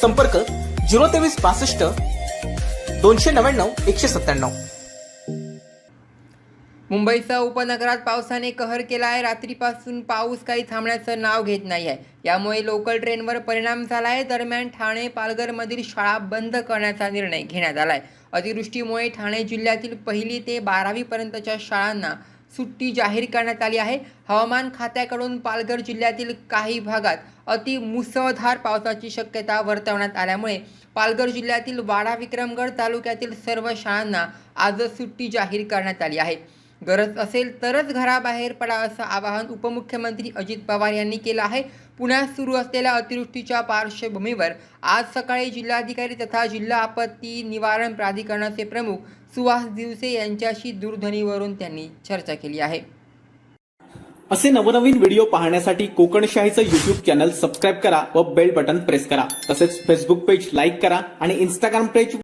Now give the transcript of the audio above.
संपर्क झिरो तेवीस पासष्ट दोनशे नव्याण्णव एकशे सत्त्याण्णव. मुंबईसह उपनगरात पावसाने कहर केला आहे रात्रीपासून पाऊस काही थांबण्याचं नाव घेत नाही आहे यामुळे लोकल ट्रेनवर परिणाम झाला आहे दरम्यान ठाणे पालघरमधील शाळा बंद करण्याचा निर्णय घेण्यात आला आहे अतिवृष्टीमुळे ठाणे जिल्ह्यातील पहिली ते बारावीपर्यंतच्या शाळांना सुट्टी जाहीर करण्यात आली आहे. हवामान खात्याकडून पालघर जिल्ह्यातील काही भागात अति मुसळधार पावसाची शक्यता वर्तवण्यात आल्यामुळे पालघर जिल्ह्यातील वाडा विक्रमगड तालुक्यातील सर्व शाळांना आजच सुट्टी जाहीर करण्यात आली आहे. गरज असेल तरच घराबाहेर पडा असं आवाहन उपमुख्यमंत्री अजित पवार यांनी केलं आहे. पुण्यात सुरू असलेल्या अतिवृष्टीच्या पार्श्वभूमीवर आज सकाळी जिल्हाधिकारी तथा जिल्हा आपत्ती निवारण प्राधिकरणाचे प्रमुख सुहास दिवसे यांच्याशी दूरध्वनीवरून त्यांनी चर्चा केली आहे. असे नवनवीन व्हिडिओ पाहण्यासाठी कोकणशाहीचं युट्यूब चॅनल सबस्क्राईब करा व बेल बटन प्रेस करा. तसेच फेसबुक पेज लाईक करा आणि इंस्टाग्राम पेज